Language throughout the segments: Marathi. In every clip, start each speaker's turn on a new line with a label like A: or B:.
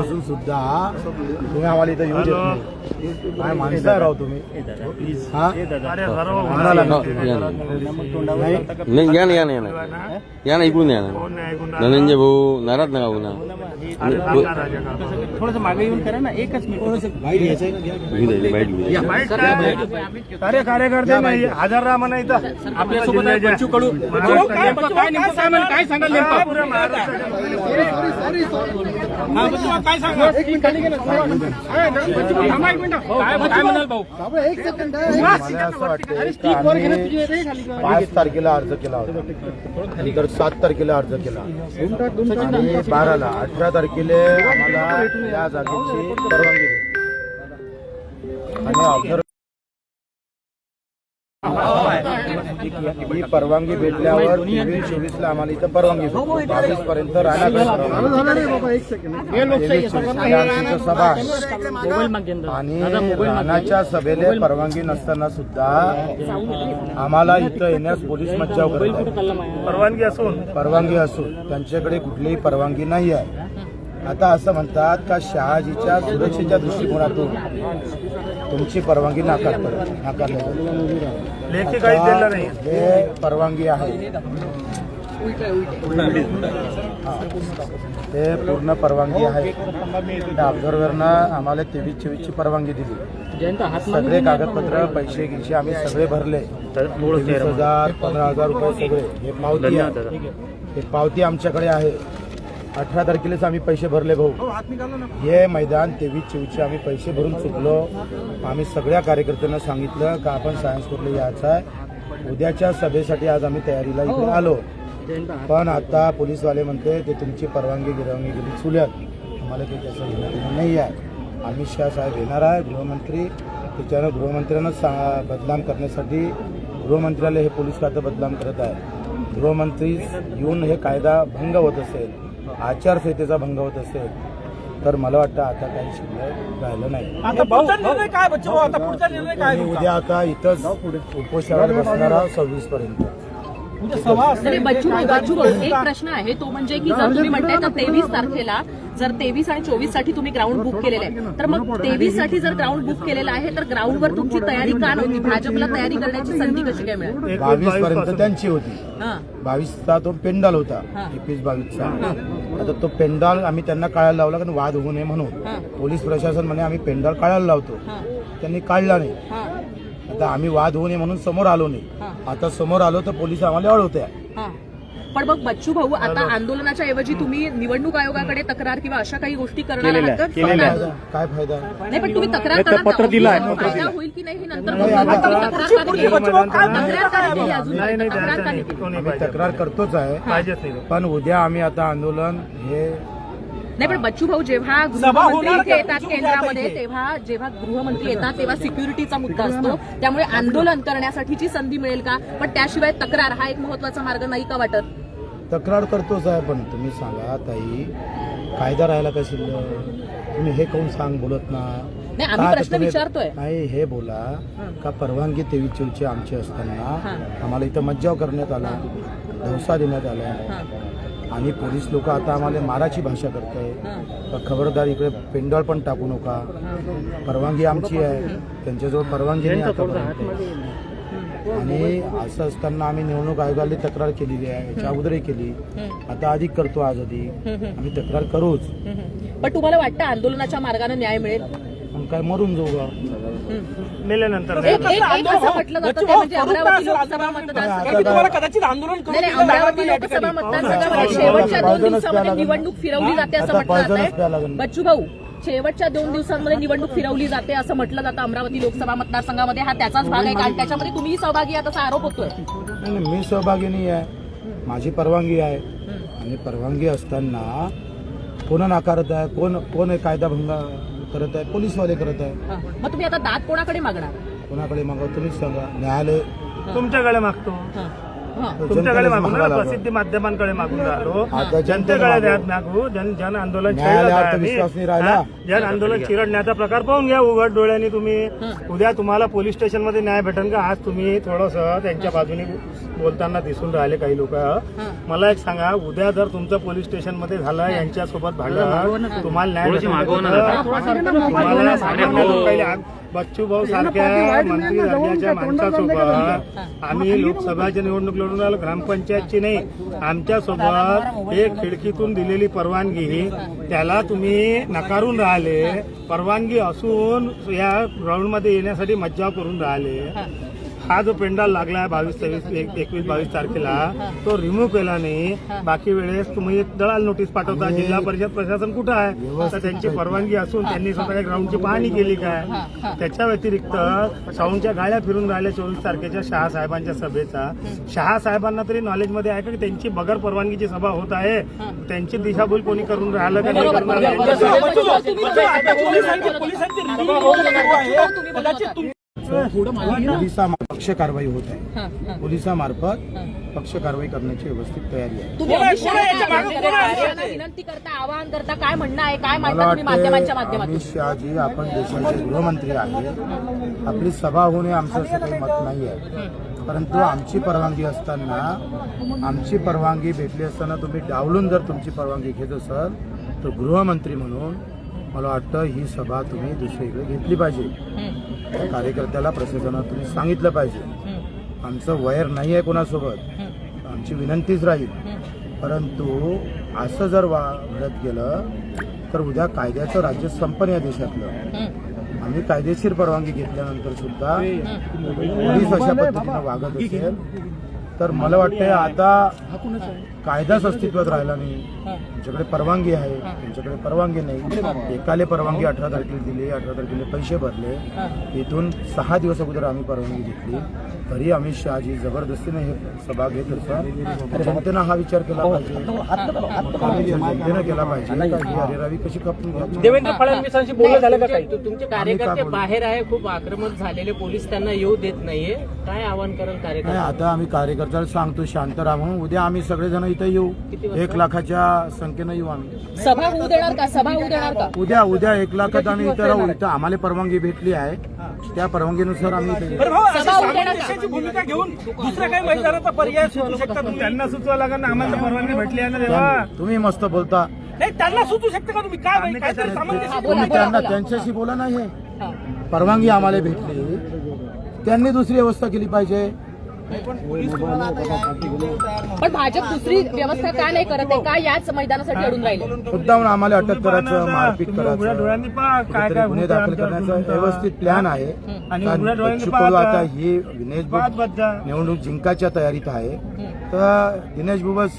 A: असून सुद्धा तुम्ही आम्हाला इथं येऊ देत नाही काय माणसं राव तुम्ही हा.
B: या ना.
A: नाही.
B: नाही. या ना या ना या ना. या ना इकडून या ना. धनंजय भाऊ नाराज नका होऊ ना.
C: थोडस मागे येऊन करा ना एकच मिनिट.
D: कार्य कार्यकर्ते नाही हजार राहा म्हणा इथं
C: आपल्यासोबत काय नेमकं? काय नेमकं हा, काय भाऊ, एक
A: मला असं वाटतं पाच तारखेला अर्ज केला होता. नंतर सात तारखेला अर्ज केला. आणि बाराला अठरा तारखेला आम्हाला या जागेची परवानगी. आणि ही परवानगी भेटल्यावर तेवीस चोवीस ला आम्हाला इथं परवानगी. बावीस पर्यंत इथं सभा. आणि
C: दादा, मोबाईल मागे.
A: रानाच्या सभेला परवानगी नसताना सुद्धा आम्हाला इथं येण्यास पोलीस मज्जाव
C: मोबाईल
A: करत
C: कुठं
A: आहेत.
C: चालला माझ्या
D: परवानगी असून.
A: परवानगी असून. त्यांच्याकडे कुठलीही परवानगी नाही आहे. आता असं म्हणतात का शहाजीच्या सुरक्षेच्या दृष्टिकोनातून तुमची परवानगी नाकार नाकारली हे परवानगी आहे. हा. ते पूर्ण परवानगी आहे. त्या ऑब्झर्व्हरनं आम्हाला तेवीस चोवीसची परवानगी दिली. सगळे कागदपत्र पैसे गिसे आम्ही सगळे भरले. हजार पंधरा हजार रुपये सगळे. हे पावती आहे. हे पावती आमच्याकडे आहे. अठरा तारखेलाच आम्ही पैसे भरले भाऊ. हे मैदान तेवीस चोवीसचे आम्ही पैसे भरून चुकलो. आम्ही सगळ्या कार्यकर्त्यांना सांगितलं का आपण सायन्स कोर्टला यायचं आहे. उद्याच्या सभेसाठी आज आम्ही तयारीला इकडे आलो.
C: जयंत हात
A: पण आता पोलीसवाले म्हणते ते तुमची परवानगी गिरवानगी गेली चुल्यात आम्हाला काही त्याचं घेणं नाही आहे. अमित शहा साहेब येणार आहे गृहमंत्री. त्याच्यानं गृहमंत्र्यांना सा बदनाम करण्यासाठी गृहमंत्र्याला हे पोलीस खातं बदनाम करत आहे. गृहमंत्री येऊन हे कायदा भंग होत असेल. आचारसंहितेचा भंग होत असेल तर मला वाटतं आता काही शिल्लक राहिलं नाही.
D: आता पुढचा निर्णय काय बच्चू भाऊ? आता पुढचा निर्णय काय
A: आणि उद्या आता इथंच उपोषणावर बसणार आहोत सव्वीस पर्यंत
E: नाही बच्चू भाऊ बच्चू भाऊ एक प्रश्न आहे तो म्हणजे की जर तुम्ही म्हणताय तर तेवीस तारखेला जर तेवीस आणि चोवीससाठी तुम्ही ग्राउंड बुक केलेलं आहे. तर मग तेवीससाठी जर ग्राउंड बुक केलेलं आहे तर ग्राउंडवर तुमची तयारी का नव्हती भाजपला तयारी करण्याची संधी कशी काय मिळाली?
A: बावीस पर्यंत त्यांची होती.
E: हा.
A: बावीसचा तो पेंडाल होता
E: हा.
A: एकवीस बावीसचा. आता तो पेंडाल आम्ही त्यांना काढायला लावला कारण वाद होऊ नये
E: हा.
A: म्हणून पोलीस प्रशासन म्हणे आम्ही पेंडाल काढायला लावतो. त्यांनी काढला नाही. आता आम्ही वाद होऊ नये म्हणून समोर आलो. नाही. आता समोर आलो तर पोलीस आम्हाला अडवते
E: हा. पण मग बच्चू भाऊ आता आंदोलनाच्या ऐवजी तुम्ही निवडणूक आयोगाकडे तक्रार किंवा अशा काही गोष्टी करणार आहात.
A: काय फायदा?
E: नाही पण तुम्ही तक्रार करा
D: पत्र दिलं
E: फायदा. होईल की नाही हे नंतर तक्रार
A: करतोच आहे.
D: पाहिजेच नाही.
A: पण उद्या आम्ही आता आंदोलन हे
E: नाही पण बच्चू भाऊ जेव्हा गृहमंत्री इथे येतात केंद्रामध्ये तेव्हा जेव्हा गृहमंत्री येतात तेव्हा सिक्युरिटीचा मुद्दा असतो. त्यामुळे आंदोलन करण्यासाठीची संधी मिळेल का? पण त्याशिवाय तक्रार हा एक महत्त्वाचा मार्ग नाही का वाटत?
A: तक्रार करतोच आहे पण तुम्ही सांगा ताई कायदा राहायला का शिल्लक? तुम्ही हे कोण सांग बोलत ना?
E: नाही आम्ही
A: का आता
E: प्रश्न
A: तुम्ही-
E: विचारतोय.
A: नाही हे बोला. का परवानगी तेवीस चोवीसची आमची असताना. आम्हाला इथं मज्जाव करण्यात आला धवसा देण्यात आला.
E: हा,
A: आणि पोलीस लोक आता आम्हाला माराची भाषा करताय.
E: हा.
A: तर खबरदार इकडे पेंडॉल पण टाकू नका. परवानगी आमची आहे. त्यांच्याजवळ परवानगी नाही आतापर्यंत. आणि असं असताना आम्ही निवडणूक आयोगाला तक्रार केलेली आहे. याच्या अगोदरही केली. आता अधिक करतो आज अधिक आम्ही तक्रार करूच.
E: पण तुम्हाला वाटतं आंदोलनाच्या मार्गाने न्याय मिळेल?
A: काय मरून जाऊ.
D: मेल्यानंतर
E: एक एक एक असं म्हटलं जातं ते म्हणजे अमरावती लोकसभा मतदारसंघ
D: कदाचित आंदोलन
E: नाही नाही, अमरावती लोकसभा मतदारसंघामध्ये शेवटच्या दोन दिवसामध्ये निवडणूक फिरवली जाते असं
A: आता
E: म्हटलं जात
A: प्यायला.
E: बच्चू भाऊ शेवटच्या दोन दिवसांमध्ये निवडणूक फिरवली जाते असं म्हटलं जातं अमरावती लोकसभा मतदारसंघामध्ये. हा त्याचाच भाग आहे कारण त्याच्यामध्ये तुम्ही सहभागी आहात असा आरोप होतोय.
A: नाही, नाही, मी सहभागी नाही आहे. माझी परवानगी आहे. आणि परवानगी असताना कोण नाकारत आहे कोण कोण हे कायदा भंग करत आहे पोलीसवाले करत आहे?
E: हा. मग तुम्ही आता दात कोणाकडे मागणार?
A: कोणाकडे मागव? तुम्हीच सांगा. न्यायालय.
D: तुमच्याकडे मागतो.
E: हा.
A: तो
D: तुमच्याकडे मागून
A: लागला.
D: प्रसिद्धी माध्यमांकडे मागून राहिलो
A: आता
D: जनतेकडे द्या
A: मागू.
D: मागू जन जन आंदोलन
A: न्यायालयावर
D: छेडलं
A: तर
D: आहे
A: विश्वास नाही
D: आम्ही.
A: राहिला.
D: हा, जन आंदोलन चिरडण्याचा प्रकार पाहून घ्या उघड डोळ्यांनी तुम्ही. उद्या तुम्हाला पोलीस स्टेशनमध्ये न्याय भेटेल का? आज तुम्ही थोडस त्यांच्या बाजूने बोलताना दिसून राहिले काही लोक. मला एक सांगा उद्या जर तुमचं पोलीस स्टेशनमध्ये झालं यांच्यासोबत भांडण तुम्हाला न्याय भेटेल का? तुम्हाला सामान्य लोकांना बच्चू भाऊ सारख्या मंत्री दर्जाच्या माणसासोबत. आम्ही लोकसभाची निवडणूक लढून राहिलो ग्रामपंचायतची नाही. आमच्यासोबत एक खिडकीतून दिलेली परवानगी. त्याला तुम्ही नकारून राहिले. परवानगी असून या ग्राउंडमध्ये येण्यासाठी मज्जाव करून राहिले. हा जो पेंडाल लागला बावीस तेवीस एक- एकवीस बावीस तारखेला तो रिमूव्ह केला नाही बाकी वेळेस तुम्ही दलाल नोटीस पाठवता जिल्हा परिषद प्रशासन कुठं आहे तर त्यांची परवानगी असून त्यांनी स्वतः ग्राउंडची पाहणी केली काय त्याच्या व्यतिरिक्त शाहूंच्या गाड्या फिरून राहिल्या चोवीस तारखेच्या शहा साहेबांच्या सभेचा शहा साहेबांना तरी नॉलेजमध्ये आहे का त्यांची बगर परवानगीची सभा होत आहे त्यांची दिशाभूल कोणी करून राहिलं का नाही
C: पोलिसांची
A: पोलिसामार्फत पक्ष कारवाई होत आहे. पोलिसामार्फत पक्ष कारवाई करण्याची व्यवस्थित तयारी आहे.
E: विनंती करता आवाहन करता काय म्हणणं आहे काय
A: अमित शहाजी आपण देशाचे गृहमंत्री आहे. आपली सभा होणे आमचं असं काही मत नाही आहे. परंतु आमची परवानगी असताना आमची परवानगी भेटली असताना तुम्ही डावलून जर तुमची परवानगी घेत असाल तर गृहमंत्री म्हणून मला वाटतं ही सभा तुम्ही दुसरीकडे घेतली पाहिजे. कार्यकर्त्याला प्रशासनात तुम्ही सांगितलं पाहिजे. आमचं वयर नाही आहे कोणासोबत. आमची विनंतीच राहील. परंतु असं जर वा घडत गेलं तर उद्या कायद्याचं राज्य संपन या देशातलं. आम्ही कायदेशीर परवानगी घेतल्यानंतर सुद्धा पोलीस अशा पद्धतीनं वागत असेल. तर मला वाटतं आता कायदाच अस्तित्वात राहिला नाही. त्यांच्याकडे परवानगी आहे. त्यांच्याकडे परवानगी नाही. एकाले परवानगी अठरा तारखेला दिली. अठरा तारखेला पैसे भरले. इथून सहा दिवस अगोदर आम्ही परवानगी घेतली. तरी अमित शहाजी जबरदस्तीने हे सभा घेत असतात तर जनतेनं हा विचार केला पाहिजे. जनतेनं केला पाहिजे. का ही अरेरावी कशी खपून घ्यायची
C: देवेंद्र फडणवीसांशी बोलणं झालं का काही?
F: तुमचे कार्यकर्ते? बाहेर आहे खूप आक्रमक झालेले पोलीस त्यांना येऊ देत नाहीये. काय आवाहन करेल
A: नाही
F: कार्यकर्ते
A: आता आम्ही कार्यकर्त्याला सांगतो शांत राहा म्हणून. उद्या आम्ही सगळेजण इथे येऊ. एक लाखाच्या संख्येनं येऊ आम्ही.
E: सभा होऊ देणार का? सभा होऊ देणार का?
A: उद्या उद्या एक लाखात आम्ही इथं राहू. इथं आम्हाला परवानगी भेटली आहे. त्या परवानगीनुसार आम्ही
C: देशाची भूमिका घेऊन दुसऱ्या काही मैदानाचा पर्याय सुचू शकता तुम्ही?
D: त्यांना सुचवा लागेल ना आम्हाला तर परवानगी भेटली आहे ना
A: तुम्ही मस्त बोलता.
C: नाही त्यांना सुचू शकता का तुम्ही? काय बाई, काहीतरी
A: तुम्ही त्यांना. त्यांच्याशी बोला नाही. परवानगी आम्हाला भेटली. त्यांनी दुसरी व्यवस्था केली पाहिजे.
E: पण भाजप दुसरी व्यवस्था का नाही करत आहे? का याच मैदानासाठी अडून राहिले?
A: मुद्दाहून आम्हाला अटक करायचं मारपीट करायचं. गुन्हे दाखल करण्याचा. व्यवस्थित प्लॅन आहे.
D: आता.
A: ही दिनेश. निवडणूक जिंकायच्या तयारीत आहे. तर दिनेश बुबस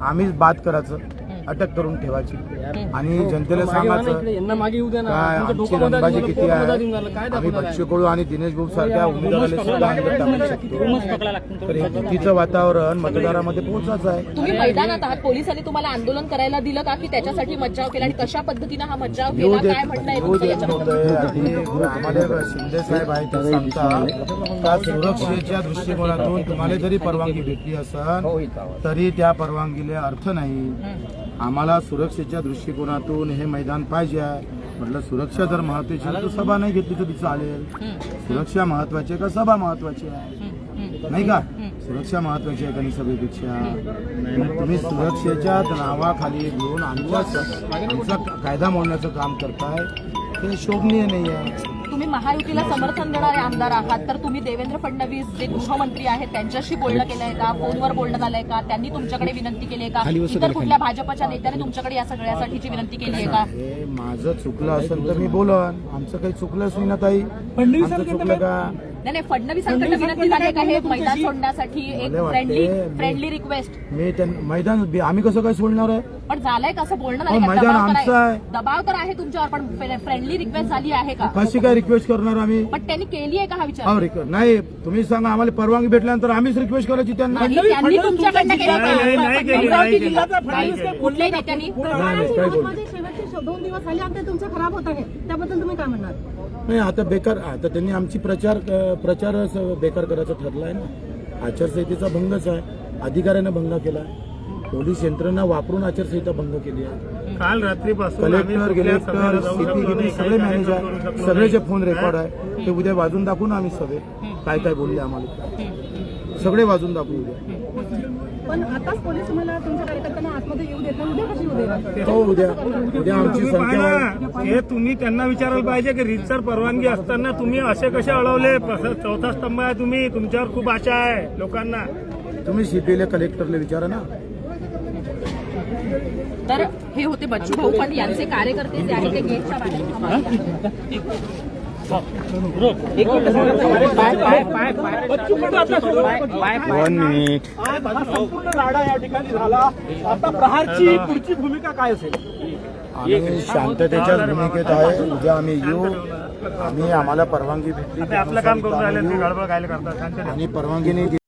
A: आम्हीच बाद करायचं. अटक करून ठेवायची. आणि जनतेला सांगायचं
F: यांना मागे येऊ द्या
A: काय आमची रंगबाजी किती आहे? आम्ही बच्चू कडू आणि दिनेश बुब सारख्या उमेदवाराला सुद्धा अंदर टाकू शकतो. तर हे भीतीचं वातावरण मतदारामध्ये पोहोचायचं आहे.
E: तुम्ही मैदानात आहात पोलिसांनी तुम्हाला आंदोलन करायला दिलं का? की त्याच्यासाठी मज्जाव केला आणि कशा पद्धतीनं हा मज्जाव केला? काय म्हणणं आहे
A: आम्हाला शिंदे साहेब आहेत ते सांगतात सुरक्षेच्या दृष्टिकोनातून तुम्हाला जरी परवानगी भेटली असेल तरी त्या परवानगीला अर्थ नाही. आम्हाला सुरक्षेच्या दृष्टिकोनातून हे मैदान पाहिजे आहे. म्हटलं सुरक्षा जर महत्वाची तर सभा नाही घेतली तरी चालेल. सुरक्षा महत्वाची आहे का सभा महत्वाची आहे? नाही का? सुरक्षा महत्वाची आहे का सभेपेक्षा? तुम्ही सुरक्षेच्या नावाखाली घेऊन आमचा कायदा मोडण्याचं काम करताय. हे शोभनीय नाही आहे.
E: तुम्ही महायुतीला समर्थन देणारे आमदार आहात. तर तुम्ही देवेंद्र फडणवीस जे गृहमंत्री आहेत त्यांच्याशी बोलणं केलंय का? फोनवर बोलणं झालंय का? त्यांनी तुमच्याकडे विनंती केली आहे का? इतर कुठल्या भाजपच्या नेत्याने तुमच्याकडे या सगळ्यासाठीची विनंती केली आहे का?
A: हे माझं चुकलं असेल तर मी बोलन. आमचं काही चुकलंच नाही ना ताई. चुकलं का?
E: नाही नाही फडणवीसांकडे विनंती झाली आहे का? हे मैदान सोडण्यासाठी एक
A: मला वाटते
E: फ्रेंडली
A: मी-
E: फ्रेंडली रिक्वेस्ट
A: मी त्यां मैदान आम्ही कसं काय सोडणार आहे?
E: पण झालंय का? असं बोलणं
A: हो,
E: का?
A: मैदान
E: दबाव तर
A: आमचं
E: आहे.
A: आहे.
E: दबाव तर आहे तुमच्यावर पण फ्रेंडली रिक्वेस्ट झाली आहे का?
A: कशी काय रिक्वेस्ट करणार आम्ही?
E: पण त्यांनी केली आहे का हा विचार?
A: नाही तुम्ही सांगा आम्हाला परवानगी भेटल्यानंतर आम्हीच रिक्वेस्ट करायची त्यांना.
E: नाही, त्यांनी तुमच्याकडनं केली
D: नाही, नाही, नाही केली, नाही
E: अमरावती
D: केली.
E: जिल्ह्याचा
D: नाही
E: फडणवीस
D: केली.
E: कुठल्याही नेत्यांनी
A: नाही, नाही, काय बोलू
G: माझे शेवटचे दोन दिवस झाले आणि तुमचे खराब होत आहे त्याबद्दल तुम्ही काय म्हणणार?
A: नाही आता बेकार आता त्यांनी आमची प्रचार अं, प्रचार स- बेकार करायचं ठरलं आहे ना. आचारसंहितेचा भंगच आहे. अधिकाऱ्यानं भंग केला पोलीस यंत्रणा वापरून आचारसंहिता भंग केली आहे.
D: काल रात्रीपासून
A: कलेक्टर गेलेक्टर सीपी सगळे मॅनेजर सगळेचे
D: नाही.
A: फोन रेकॉर्ड आहे ते उद्या वाजून दाखवू ना आम्ही सभे काय काय बोलले आम्हाला? सगळे वाजून दाखवू उद्या.
G: पण आताच पोलीस तुम्हाला तुमच्या कार्यकर्त्यांना आतमध्ये येऊ देत नाही. उद्या कशी येऊ देणार?
A: हो उद्या. उद्या आमची
D: तुम्ही
A: संख्या वाढ-
D: पाहा ना, हे तुम्ही त्यांना विचारायला पाहिजे की रीतसर परवानगी असताना तुम्ही असे कसे अडवले? प्रस- चौथा स्तंभ आहे तुम्ही. तुमच्यावर खूप आशा आहे लोकांना.
A: तुम्ही सीपीला कलेक्टरला विचारा ना.
E: तर हे होते बच्चू भाऊ पण यांचे कार्यकर्ते जे आहेत ते गेटच्या बाहेर आहेत.
B: वन मिनिट
C: संपूर्ण राडा या ठिकाणी झाला आता प्रहारची पुढची भूमिका काय असेल
A: आम्ही शांततेच्याच भूमिकेत आहे. उद्या आम्ही येऊ. आम्ही आम्हाला परवानगी भेटली.
D: आपलं काम करून
A: आणि परवानगी नाही